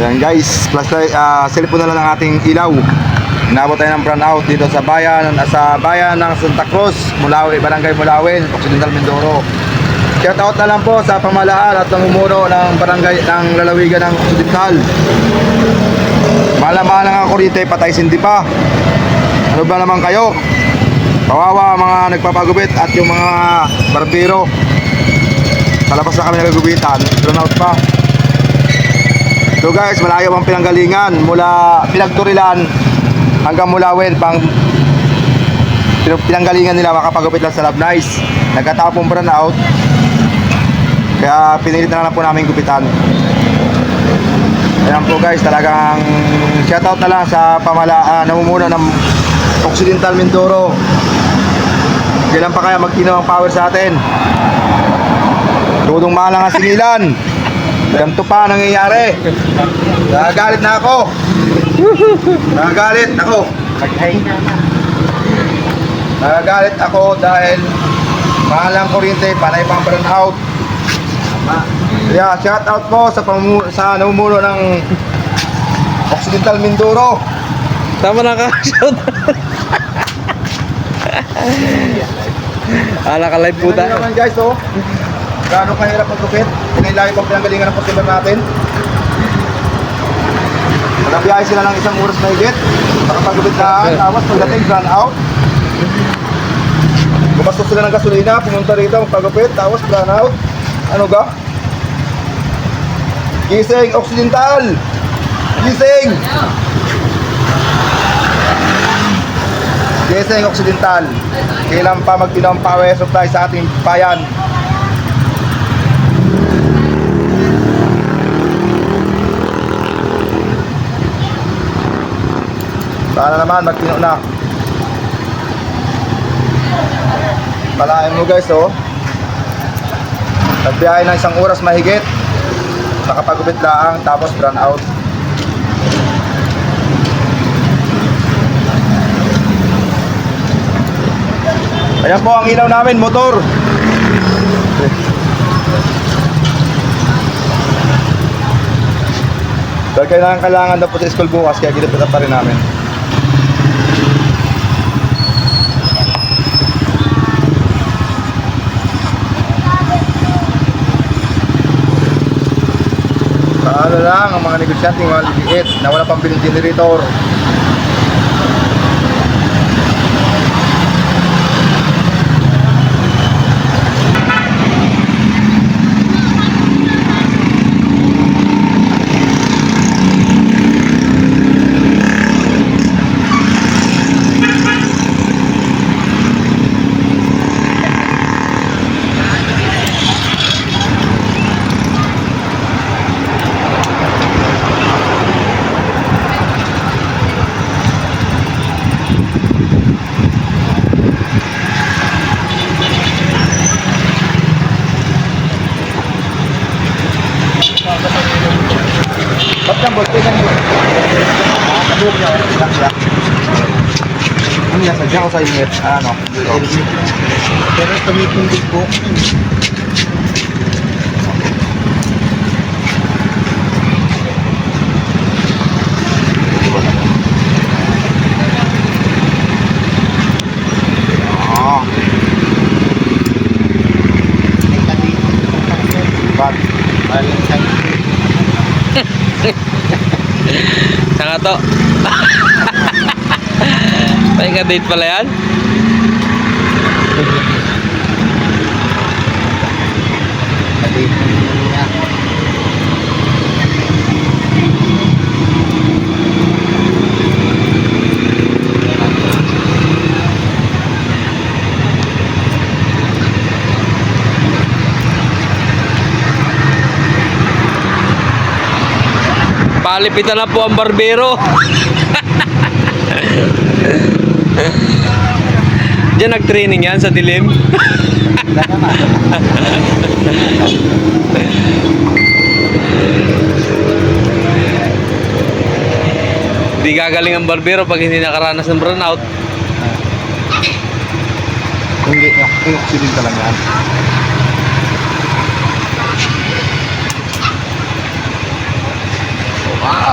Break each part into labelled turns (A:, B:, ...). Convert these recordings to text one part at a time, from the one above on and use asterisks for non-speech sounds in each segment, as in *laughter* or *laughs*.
A: Ayan guys, flashlight, ah, cellphone na lang ang ating ilaw. Inabot tayo ng brownout dito sa bayan, sa bayan ng Santa Cruz, Mulawi, Barangay Mulawin, Occidental Mindoro. Shout out na lang po sa pamalaan at namumuno ng barangay ng lalawigan ng Occidental. Mahal-mahal lang ang kuryente, patay sindi pa. Ano ba naman kayo? Kawawa mga nagpapagubit at yung mga barbero. Palabas na kami nagagubitan, brownout pa. So guys, malayo ang pinanggalingan mula Pinagturilan hanggang Mulawin pang pin- pinanggalingan nila makapagupit lang sa Love Nice. Nagkatapong burnout. Kaya pinilit na lang po namin gupitan. Ayan po guys, talagang shoutout na lang sa pamala, uh, namumuno ng Occidental Mindoro. Kailan pa kaya magtino ang power sa atin? Tudong malang ang singilan. Ganito pa ang nangyayari. Nagagalit na ako. Nagagalit ako. Nagagalit ako dahil mahal ang kuryente, panay pang burnout. Kaya shout out po sa pamu sa namumuno ng Occidental Mindoro.
B: Tama na ka, *laughs* shout. Ala ka live po
A: Tingnan
B: tayo.
A: nyo naman guys, oh. Gaano kahirap magkupit. Pinilagi pang pinanggalingan ng customer natin. Nagbiyahe sila ng isang oras na higit. Nakapagupit na, tapos pagdating, run out. Gumastos sila ng gasolina, pumunta rito, magpagupit, tapos run out. Ano ga? Gising, Occidental! Gising! Gising, Occidental! Kailan pa magtinaw ang power supply sa ating bayan? Sana naman magtino na. Palain mo guys oh. Nagbiyahe ng isang oras mahigit. Nakapagupit lang tapos run out. Ayan po ang ilaw namin, motor. Dahil kailangan kailangan daw po sa school bukas kaya gilipitan pa rin namin. Paano lang ang mga negosyante mga liliit na wala pang biling generator. Ano yan, sadya ko sa init. Ano? Pero tumitindig po. Ah.
B: Saka to. Tayo *laughs* ka date pala yan? Palipitan na po ang barbero. *laughs* Diyan nag-training yan sa dilim. *laughs* Di gagaling ang barbero pag hindi nakaranas ng burnout.
A: Hindi, yung accident ka lang yan.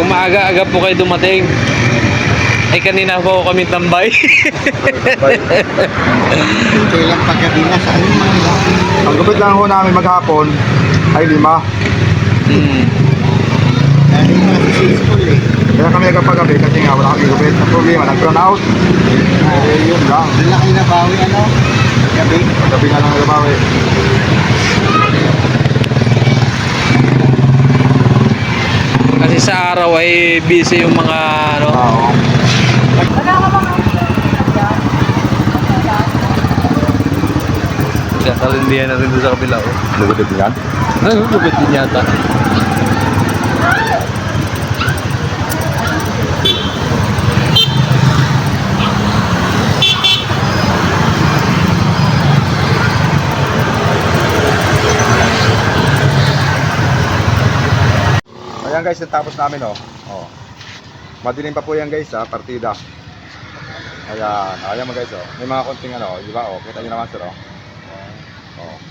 B: Kung maaga-aga po kayo dumating, ay kanina po kami tambay. *laughs*
C: Kailang paggabi na sa ano mga
A: Ang gupit lang ho namin maghapon ay lima.
B: hmm.
C: Eh.
A: Kaya kami nagpapagabi kasi nga wala kami gupit. Ang problema, nag-turn out. Eh, yun lang.
C: Ang laki na bawi ano. Gabi.
A: Gabi na lang nagabawi.
B: Kasi sa araw ay busy yung mga ano.
A: Oo.
B: Kakalindihan na rin doon sa kabila. Oh.
A: Lugupit din yan.
B: Gupit din yata.
A: Oh, ayan guys, natapos namin oh. oh. Madilim pa po yan guys ha, partida. Ayan, ayan mo guys oh. May mga konting ano, oh, di ba oh, kita nyo naman sir oh. Oh.